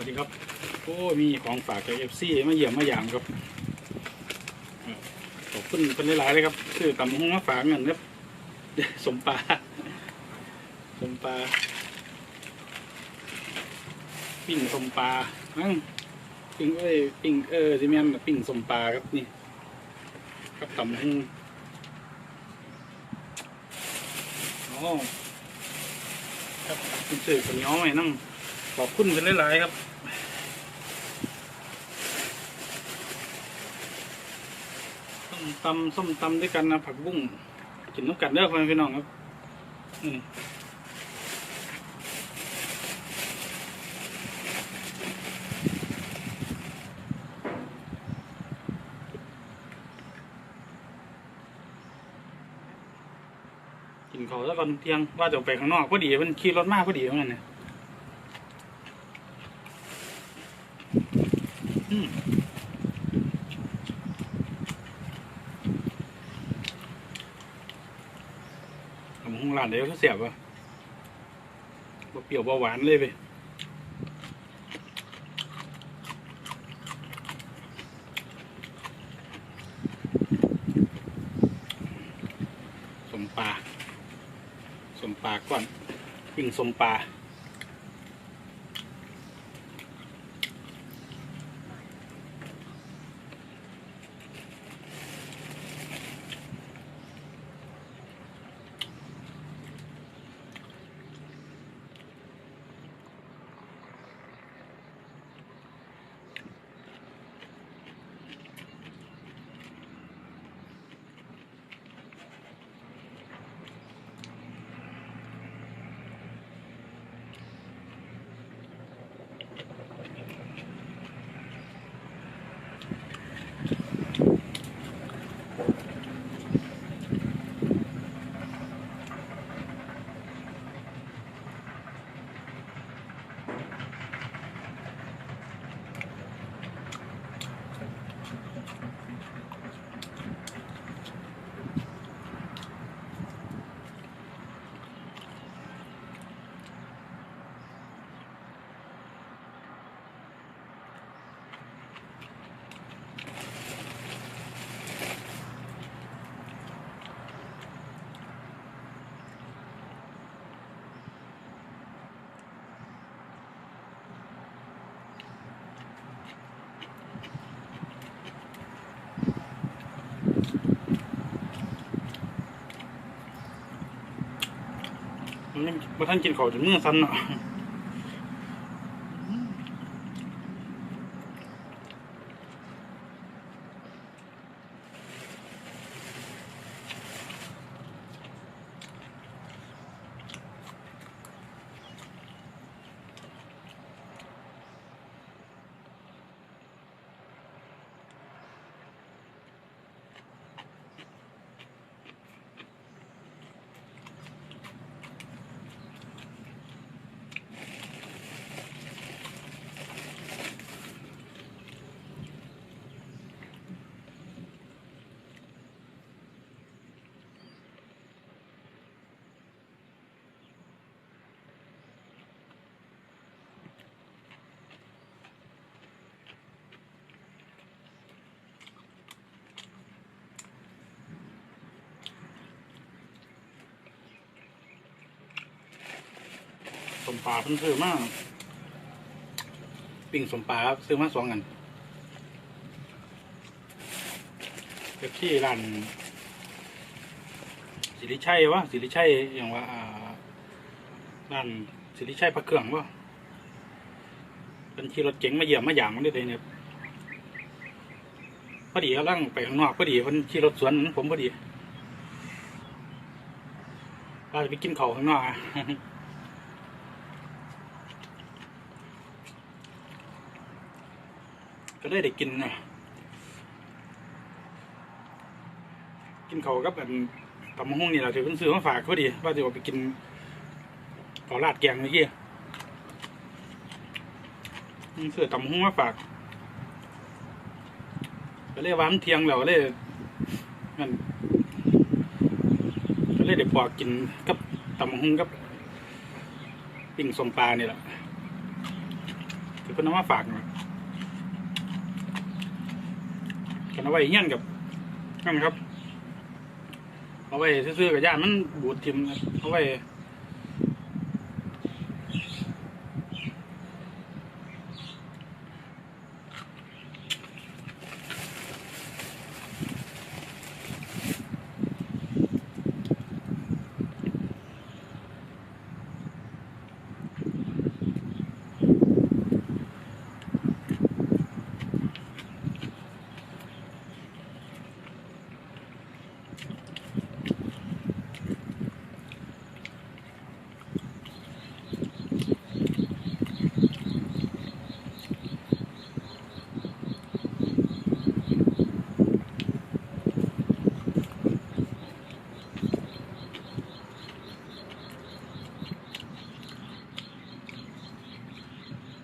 วัสดีครับโอ้มีของฝากจากเอฟซีมาเยี่ยมมาอย่างครับอ่าขอบคุณเป็นหลายๆเลยครับคือตำห้องมาฝากเงินครับสมปลาสมปลาปิ้งสมปลาอั่งปิ้งเอ้ยปิ้งเออสิแม่นปิ้งสมปลาครับนี่ครับตำหงอ๋อครับคุณสื่อคนย้อมไว้นั่งขอบคุณกันหลายๆครับ ส้ม ตำส้มตำด้วยกันนะผักบุ้งกินน้ำกันเด้อพ่อแม่พี่น้องครับอืมกินข้าวแล้วก่อนเที่ยงว่าจะไปข้างนอกพอดีมันขี่รถมากพอดีเหมือนกันเนี่ยอืมผมคง ร้านเดียวเขาเสียบวะบ่เปรี้ยวบ่หวานเลยไปสมปลาสมปลาก่อนปิ้งสมปลา มันยังบ่ท่านกินข้าวจนมือสั่นเนาะ สมปลาเพิ่นซื้อมาปิ้งสมปลาครับซื้อมาสองอันเก็บที่ร้านสิริชัยวะสิริชัยอย่างว่าอ่าร้านสิริชัยพระเครื่องวะเป็นขี่รถเก๋งมาเยี่ยมมาหยางมันได้เลยเนี่ยพอดีกำลังไปข้างนอกพอดีเพิ่นขี่รถสวนผมพอดีเราจะไปกินเขาข้างนอกอะ ก็เลยได้กินนะกินเขากับอันตำมะฮุ่งนี่แหละถือเป็นซื้อมาฝากพอดี ว่าจะเอาไปกินขอราดแกงเมื่อกี้อืมซื้อตำมะฮุ่งมาฝากก็เลยว่ามันเทียงแล้วเลยนั่นก็เลยได้ปอกกินกับตำมะฮุ่งกับปิ้งสมปลานี่แหละคือเพิ่นเอามาฝากนะ กันเอาไว้เฮี้ยนกับนั่นครับ เอาไว้ซื้อๆกับย่านมันบูดทิมครับเอาไว้